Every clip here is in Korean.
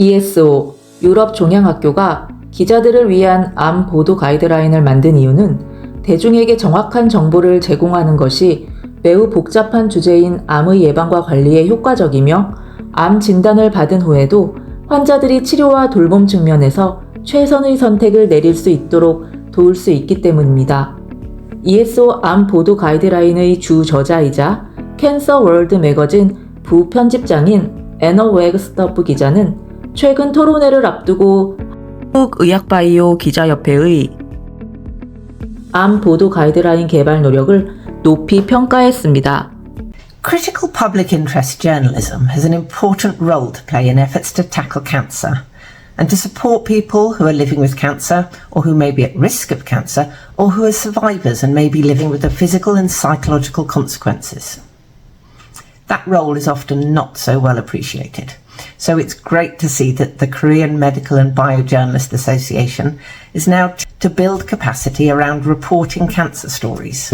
ESO 유럽 종양학교가 기자들을 위한 암 보도 가이드라인을 만든 이유는 대중에게 정확한 정보를 제공하는 것이 매우 복잡한 주제인 암의 예방과 관리에 효과적이며 암 진단을 받은 후에도 환자들이 치료와 돌봄 측면에서 최선의 선택을 내릴 수 있도록 도울 수 있기 때문입니다. ESO 암 보도 가이드라인의 주 저자이자 캔서 월드 매거진 부편집장인 애너 웨그스터프 기자는 최근 토론회를 앞두고 한국의학바이오 기자협회의 암 보도 가이드라인 개발 노력을 높이 평가했습니다. Critical public interest journalism has an important role to play in efforts to tackle cancer and to support people who are living with cancer or who may be at risk of cancer or who are survivors and may be living with the physical and psychological consequences. That role is often not so well appreciated. So it's great to see that the Korean Medical and Biojournalist Association is now t- to build capacity around reporting cancer stories.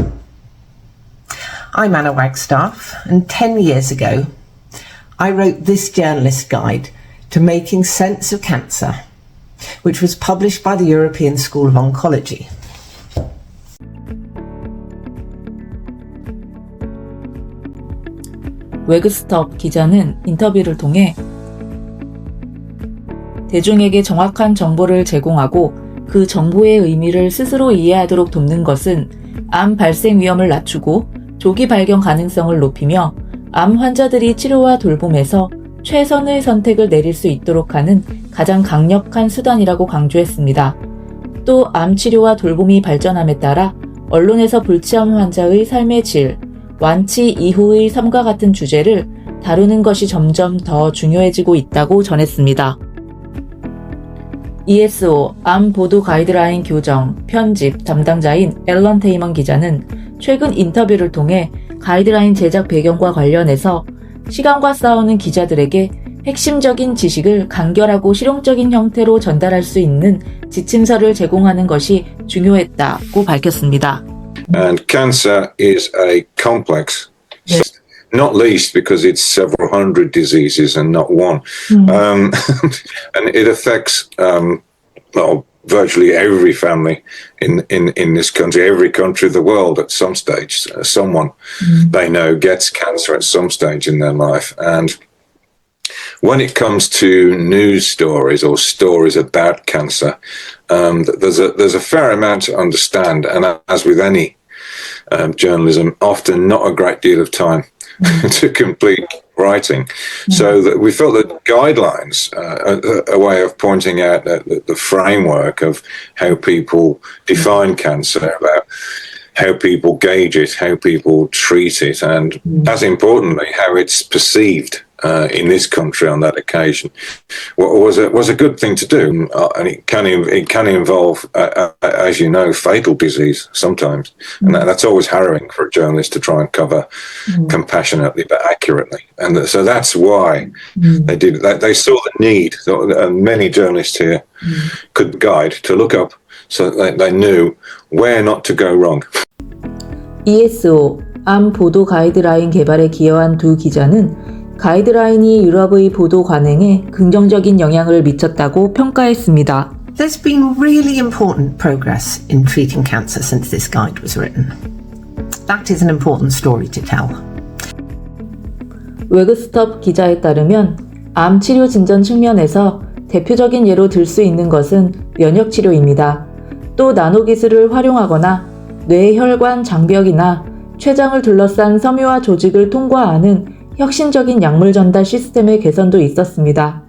I'm Anna Wagstaff, and 10 years ago, I wrote this journalist guide to making sense of cancer, which was published by the European School of Oncology. 웨그스톱 기자는 인터뷰를 통해 대중에게 정확한 정보를 제공하고 그 정보의 의미를 스스로 이해하도록 돕는 것은 암 발생 위험을 낮추고 조기 발견 가능성을 높이며 암 환자들이 치료와 돌봄에서 최선의 선택을 내릴 수 있도록 하는 가장 강력한 수단이라고 강조했습니다. 또 암 치료와 돌봄이 발전함에 따라 언론에서 불치암 환자의 삶의 질, 완치 이후의 삶과 같은 주제를 다루는 것이 점점 더 중요해지고 있다고 전했습니다. ESO 암 보도 가이드라인 교정, 편집 담당자인 앨런 테이먼 기자는 최근 인터뷰를 통해 가이드라인 제작 배경과 관련해서 시간과 싸우는 기자들에게 핵심적인 지식을 간결하고 실용적인 형태로 전달할 수 있는 지침서를 제공하는 것이 중요했다고 밝혔습니다. And cancer is a complex, not least because it's several hundred diseases and not one. Um, and it affects, um, well, virtually every family in, in, in this country, every country of the world at some stage. Uh, someone they know gets cancer at some stage in their life. And when it comes to news stories or stories about cancer, um, there's a there's a fair amount to understand, and as with any um, journalism, often not a great deal of time to complete writing. So that we felt that guidelines, uh, a, a way of pointing out that the, the framework of how people define cancer, about how people gauge it, how people treat it, and as importantly, how it's perceived uh, in this country on that occasion, wa- was a was a good thing to do, uh, and it can in- it can involve, uh, uh, as you know, fatal disease sometimes, and that, that's always harrowing for a journalist to try and cover compassionately but accurately, and th- so that's why they did that. They saw the need, so, uh, many journalists here could guide to look up, so that they, they knew where not to go wrong. ESO 암 보도 가이드라인 개발에 기여한 두 기자는 가이드라인이 유럽의 보도 관행에 긍정적인 영향을 미쳤다고 평가했습니다. There's been really important progress in treating cancer since this guide was written. That is an important story to tell. 웨그스톱 기자에 따르면 암 치료 진전 측면에서 대표적인 예로 들 수 있는 것은 면역 치료입니다. 또 나노 기술을 활용하거나 뇌 혈관 장벽이나 췌장을 둘러싼 섬유화 조직을 통과하는 혁신적인 약물 전달 시스템의 개선도 있었습니다.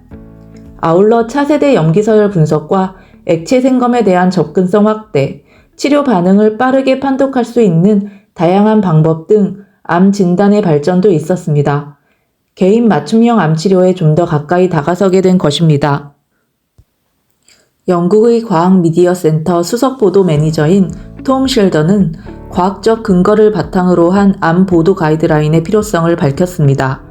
아울러 차세대 염기서열 분석과 액체 생검에 대한 접근성 확대, 치료 반응을 빠르게 판독할 수 있는 다양한 방법 등 암 진단의 발전도 있었습니다. 개인 맞춤형 암 치료에 좀 더 가까이 다가서게 된 것입니다. 영국의 과학 미디어 센터 수석 보도 매니저인 톰 쉘더는 과학적 근거를 바탕으로 한 암 보도 가이드라인의 필요성을 밝혔습니다.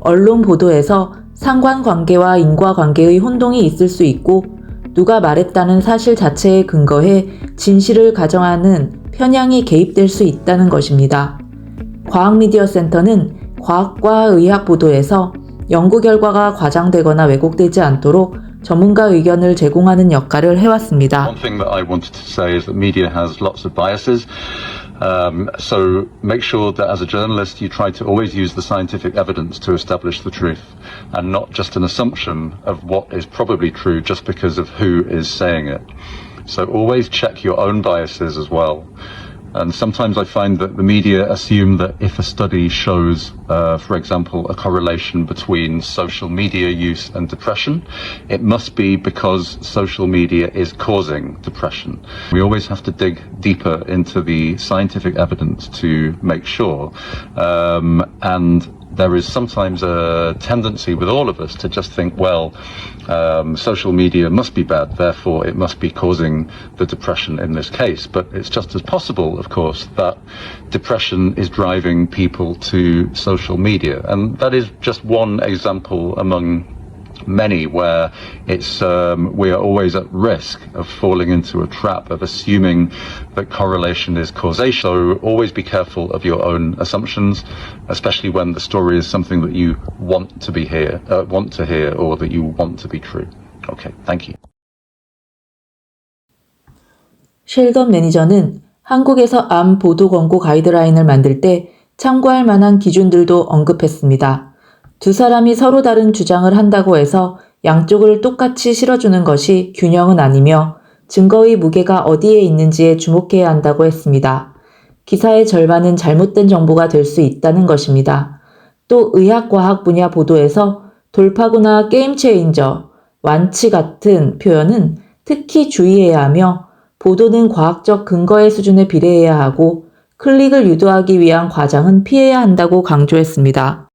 언론 보도에서 상관관계와 인과관계의 혼동이 있을 수 있고 누가 말했다는 사실 자체에 근거해 진실을 가정하는 편향이 개입될 수 있다는 것입니다. 과학미디어 센터는 과학과 의학 보도에서 연구 결과가 과장되거나 왜곡되지 않도록 전문가 의견을 제공하는 역할을 해왔습니다. One thing that I wanted to say is that media has lots of biases. Um, so make sure that as a journalist you try to always use the scientific evidence to establish the truth and not just an assumption of what is probably true just because of who is saying it. So always check your own biases as well. And sometimes I find that the media assume that if a study shows, uh, for example, a correlation between social media use and depression, it must be because social media is causing depression. We always have to dig deeper into the scientific evidence to make sure. Um, and there is sometimes a tendency with all of us to just think, well, um, social media must be bad, therefore it must be causing the depression in this case. But it's just as possible, of course, that depression is driving people to social media. And that is just one example among many where it's um, we are always at risk of falling into a trap of assuming that correlation is causation. So always be careful of your own assumptions, especially when the story is something that you want to be hear, uh, want to hear, or that you want to be true. Okay, thank you. 셸던 매니저는 한국에서 암 보도 권고 가이드라인을 만들 때 참고할 만한 기준들도 언급했습니다. 두 사람이 서로 다른 주장을 한다고 해서 양쪽을 똑같이 실어주는 것이 균형은 아니며 증거의 무게가 어디에 있는지에 주목해야 한다고 했습니다. 기사의 절반은 잘못된 정보가 될 수 있다는 것입니다. 또 의학과학 분야 보도에서 돌파구나 게임 체인저, 완치 같은 표현은 특히 주의해야 하며 보도는 과학적 근거의 수준에 비례해야 하고 클릭을 유도하기 위한 과장은 피해야 한다고 강조했습니다.